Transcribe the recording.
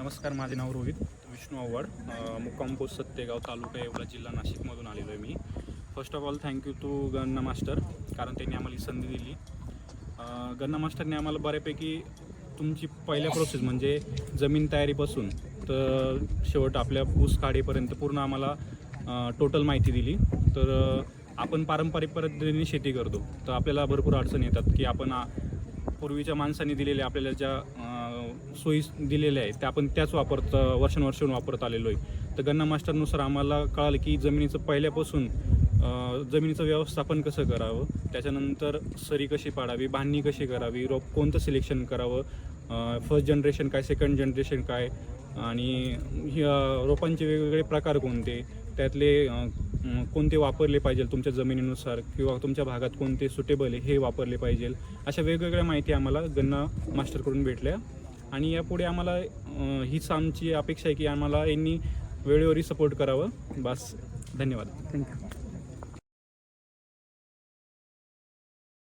नमस्कार माझे नाव रोहित. विष्णू आव्हाड. मुक्काम पोस्ट सत्तेगाव तालुका येवला जिल्हा नाशिकमधून आलेलो आहे मी first of all thank you to Ganna master कारण त्यांनी आम्हाला ही संधी दिली. गन्ना मास्टरने आम्हाला बऱ्यापैकी तुमची पहिल्या प्रोसेस म्हणजे जमीन तयारीपासून तर शेवट आपल्या ऊस काढेपर्यंत पूर्ण आम्हाला टोटल माहिती दिली. तर आपण पारंपरिक पद्धतीने शेती करतो. तर आपल्याला भरपूर अडचणी येतात की आपण पूर्वीच्या माणसांनी दिलेल्या आपल्याला ज्या सोयी दिलेल्या आहेत त्या आपण त्याच वापरत वर्षानुवर्ष वापरत आलेलो आहे. तर गन्ना मास्टरनुसार आम्हाला कळालं की जमिनीचं पहिल्यापासून जमिनीचं व्यवस्थापन कसं करावं त्याच्यानंतर सरी कशी पाडावी बांधणी कशी करावी रोप कोणतं सिलेक्शन करावं फर्स्ट जनरेशन काय सेकंड जनरेशन काय आणि रोपांचे वेगवेगळे प्रकार कोणते त्यातले कोणते वापरले पाहिजे तुमच्या जमिनीनुसार किंवा तुमच्या भागात कोणते सुटेबल आहे हे वापरले पाहिजे अशा वेगवेगळ्या माहिती आम्हाला गन्ना मास्टरकडून भेटल्या. आणि यापुढे आम्हाला अं, हीच आमची अपेक्षा आहे की आम्हाला यांनी वेळेवरही सपोर्ट करावं. बस धन्यवाद. थँक्यू